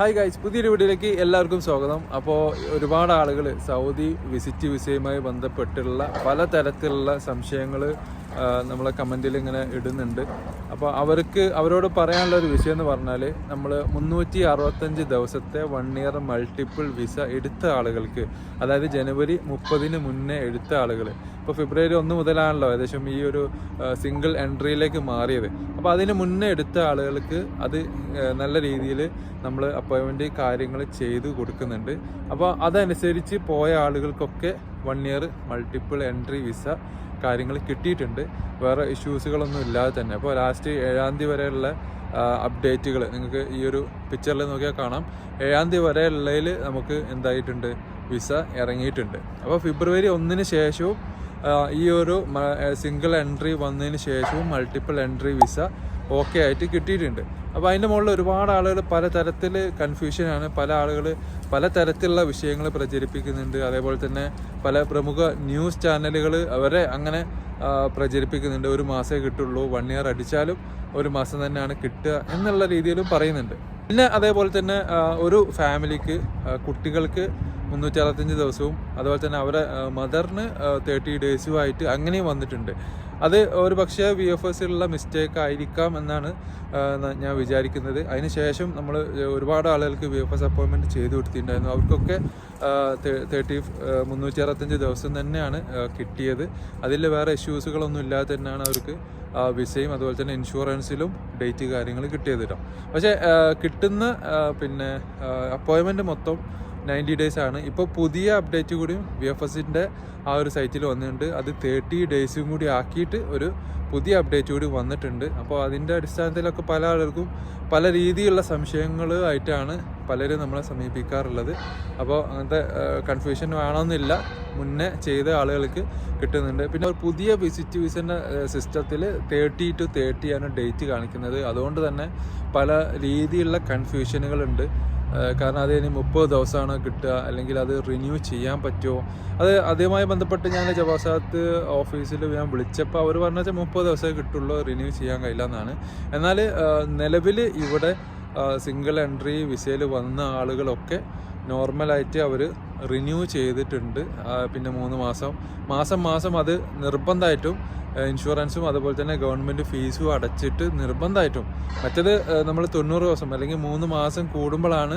Hi guys പുതിയൊരു വീഡിയോയിലേക്ക് എല്ലാവർക്കും സ്വാഗതം. അപ്പോൾ ഒരുപാട് ആളുകൾ സൗദി വിസിറ്റ് വിസയുമായി ബന്ധപ്പെട്ടുള്ള പലതരത്തിലുള്ള സംശയങ്ങൾ നമ്മളെ കമന്റിൽ ഇങ്ങനെ ഇടുന്നുണ്ട്. അപ്പോൾ അവർക്ക് അവരോട് പറയാനുള്ള ഒരു വിഷയം എന്ന് പറഞ്ഞാൽ നമ്മൾ മുന്നൂറ്റി അറുപത്തഞ്ച് ദിവസത്തെ വൺ ഇയർ മൾട്ടിപ്പിൾ വിസ എടുത്ത ആളുകൾക്ക് അതായത് ജനുവരി മുപ്പതിന് മുന്നേ എടുത്ത ആളുകൾ ഇപ്പോൾ ഫെബ്രുവരി ഒന്ന് മുതലാണല്ലോ ഏകദേശം ഈ ഒരു സിംഗിൾ എൻട്രിയിലേക്ക് മാറിയത്. അപ്പോൾ അതിന് മുന്നേ എടുത്ത ആളുകൾക്ക് അത് നല്ല രീതിയിൽ നമ്മൾ അപ്പോയിൻമെന്റ് കാര്യങ്ങൾ ചെയ്ത് കൊടുക്കുന്നുണ്ട്. അപ്പോൾ അതനുസരിച്ച് പോയ ആളുകൾക്കൊക്കെ one year multiple entry visa കാര്യങ്ങൾ കിട്ടിയിട്ടുണ്ട്. വേറെ ഇഷ്യൂസുകളൊന്നും ഇല്ലാതെ തന്നെ. അപ്പോൾ ലാസ്റ്റ് ഏഴാം തീയതി വരെയുള്ള അപ്ഡേറ്റുകൾ നിങ്ങൾക്ക് ഈ ഒരു പിക്ചറിൽ നോക്കിയാൽ കാണാം. ഏഴാം തീയതി വരെ ഉള്ളതിൽ നമുക്ക് എന്തായിട്ടുണ്ട്? വിസ ഇറങ്ങിയിട്ടുണ്ട്. അപ്പോൾ ഫെബ്രുവരി ഒന്നിന് ശേഷവും ഈ ഒരു സിംഗിൾ എൻട്രി വന്നതിന് ശേഷവും മൾട്ടിപ്പിൾ എൻട്രി വിസ ഓക്കെ ആയിട്ട് കിട്ടിയിട്ടുണ്ട്. അപ്പോൾ അതിന്റെ മുകളിൽ ഒരുപാട് ആളുകൾ പലതരത്തിൽ കൺഫ്യൂഷനാണ് പല ആളുകൾ പലതരത്തിലുള്ള വിഷയങ്ങൾ പ്രചരിപ്പിക്കുന്നുണ്ട്. അതേപോലെ തന്നെ പല പ്രമുഖ ന്യൂസ് ചാനലുകൾ അവരെ അങ്ങനെ പ്രചരിപ്പിക്കുന്നുണ്ട്. ഒരു മാസമേ കിട്ടുള്ളൂ. വൺ ഇയർ അടിച്ചാലും ഒരു മാസം തന്നെയാണ് കിട്ടുക എന്നുള്ള രീതിയിലും പറയുന്നുണ്ട്. പിന്നെ അതേപോലെ തന്നെ ഒരു ഫാമിലിക്ക് കുട്ടികൾക്ക് മുന്നൂറ്റി അറുപത്തഞ്ച് ദിവസവും അതുപോലെ തന്നെ അവരെ മദറിന് തേർട്ടി ഡേയ്സുമായിട്ട് അങ്ങനെയും വന്നിട്ടുണ്ട്. അത് ഒരു പക്ഷേ വി എഫ് എസിലുള്ള മിസ്റ്റേക്ക് ആയിരിക്കാം എന്നാണ് ഞാൻ വിചാരിക്കുന്നത്. അതിന് ശേഷം നമ്മൾ ഒരുപാട് ആളുകൾക്ക് വി എഫ് എസ് അപ്പോയിൻമെന്റ് ചെയ്തു കൊടുത്തിട്ടുണ്ടായിരുന്നു. അവർക്കൊക്കെ തേർട്ടി മുന്നൂറ്റി അറുപത്തഞ്ച് ദിവസം തന്നെയാണ് കിട്ടിയത്. അതിൽ വേറെ ഇഷ്യൂസുകളൊന്നും ഇല്ലാതെ തന്നെയാണ് അവർക്ക് വിസയും അതുപോലെ തന്നെ ഇൻഷുറൻസിലും ഡേറ്റ് കാര്യങ്ങൾ കിട്ടിയത് കേട്ടോ പക്ഷേ കിട്ടുന്ന പിന്നെ അപ്പോയിൻമെന്റ് മൊത്തം നയന്റി ഡേയ്സ് ആണ് ഇപ്പോൾ പുതിയ അപ്ഡേറ്റ് കൂടിയും വി എഫ് എസിന്റെ ആ ഒരു സൈറ്റിൽ വന്നിട്ടുണ്ട്. അത് തേർട്ടി ഡേയ്സും കൂടി ആക്കിയിട്ട് ഒരു പുതിയ അപ്ഡേറ്റ് കൂടി വന്നിട്ടുണ്ട്. അപ്പോൾ അതിന്റെ അടിസ്ഥാനത്തിലൊക്കെ പല ആളുകൾക്കും പല രീതിയിലുള്ള സംശയങ്ങൾ ആയിട്ടാണ് പലരും നമ്മളെ സമീപിക്കാറുള്ളത്. അപ്പോൾ അങ്ങനത്തെ കൺഫ്യൂഷൻ വേണമെന്നില്ല മുന്നേ ചെയ്ത ആളുകൾക്ക് കിട്ടുന്നുണ്ട്. പിന്നെ ഒരു പുതിയ വിസിറ്റ് വിസിന്റെ സിസ്റ്റത്തിൽ തേർട്ടി ടു തേർട്ടി ആണ് ഡേറ്റ് കാണിക്കുന്നത്. അതുകൊണ്ട് തന്നെ പല രീതിയിലുള്ള കൺഫ്യൂഷനുകളുണ്ട് കാരണം അത് ഇനി മുപ്പത് ദിവസമാണ് കിട്ടുക അല്ലെങ്കിൽ അത് റിന്യൂ ചെയ്യാൻ പറ്റുമോ? അത് അതുമായി ബന്ധപ്പെട്ട് ഞാൻ ജവാസാത്ത് ഓഫീസിൽ ഞാൻ വിളിച്ചപ്പോൾ അവർ പറഞ്ഞ വെച്ചാൽ മുപ്പത് ദിവസമേ കിട്ടുള്ളൂ റിന്യൂ ചെയ്യാൻ കഴിയില്ല എന്നാണ്. എന്നാൽ നിലവിൽ ഇവിടെ സിംഗിൾ എൻട്രി വിസയിൽ വന്ന ആളുകളൊക്കെ നോർമലായിട്ട് അവർ റിന്യൂ ചെയ്തിട്ടുണ്ട്. പിന്നെ മൂന്ന് മാസം മാസം മാസം അത് നിർബന്ധമായിട്ടും ഇൻഷുറൻസും അതുപോലെ തന്നെ ഗവൺമെന്റ് ഫീസും അടച്ചിട്ട് നിർബന്ധമായിട്ടും മറ്റത് നമ്മൾ തൊണ്ണൂറ് ദിവസം അല്ലെങ്കിൽ മൂന്ന് മാസം കൂടുമ്പോഴാണ്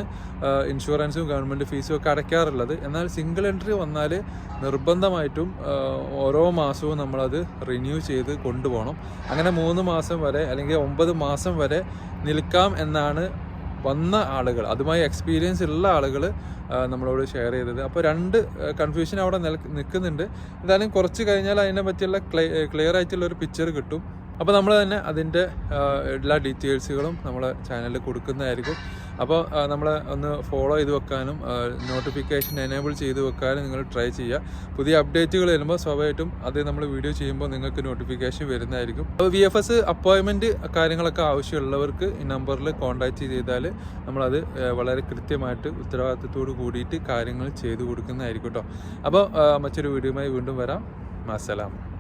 ഇൻഷുറൻസും ഗവൺമെന്റ് ഫീസും ഒക്കെ അടയ്ക്കാറുള്ളത്. എന്നാൽ സിംഗിൾ എൻട്രി വന്നാൽ നിർബന്ധമായിട്ടും ഓരോ മാസവും നമ്മളത് റിന്യൂ ചെയ്ത് കൊണ്ടുപോകണം. അങ്ങനെ മൂന്ന് മാസം വരെ അല്ലെങ്കിൽ ഒമ്പത് മാസം വരെ നിൽക്കാം എന്നാണ് വന്ന ആളുകൾ അതുമായി എക്സ്പീരിയൻസ് ഉള്ള ആളുകൾ നമ്മളോട് ഷെയർ ചെയ്തത്. അപ്പോൾ രണ്ട് കൺഫ്യൂഷൻ അവിടെ നിൽക്കുന്നുണ്ട്. എന്തായാലും കുറച്ച് കഴിഞ്ഞാൽ അതിനെ പറ്റിയുള്ള ക്ലിയർ ആയിട്ടുള്ള ഒരു പിക്ചർ കിട്ടും. അപ്പോൾ നമ്മൾ തന്നെ അതിന്റെ എല്ലാ ഡീറ്റെയിൽസുകളും നമ്മളെ ചാനലിൽ കൊടുക്കുന്നതായിരിക്കും. അപ്പോൾ നമ്മൾ ഒന്ന് ഫോളോ ചെയ്ത് വെക്കാനും നോട്ടിഫിക്കേഷൻ എനേബിൾ ചെയ്ത് വെക്കാനും നിങ്ങൾ ട്രൈ ചെയ്യുക. പുതിയ അപ്ഡേറ്റുകൾ വരുമ്പോൾ സ്വാഭാവികമായിട്ടും അത് നമ്മൾ വീഡിയോ ചെയ്യുമ്പോൾ നിങ്ങൾക്ക് നോട്ടിഫിക്കേഷൻ വരുന്നതായിരിക്കും. അപ്പോൾ വി എഫ് എസ് അപ്പോയിൻമെന്റ് കാര്യങ്ങളൊക്കെ ആവശ്യമുള്ളവർക്ക് ഈ നമ്പറിൽ കോൺടാക്റ്റ് ചെയ്താൽ നമ്മളത് വളരെ കൃത്യമായിട്ട് ഉത്തരവാദിത്തത്തോട് കൂടിയിട്ട് കാര്യങ്ങൾ ചെയ്തു കൊടുക്കുന്നതായിരിക്കും കേട്ടോ. അപ്പോൾ മറ്റൊരു വീഡിയോയുമായി വീണ്ടും വരാം. അസ്സലാം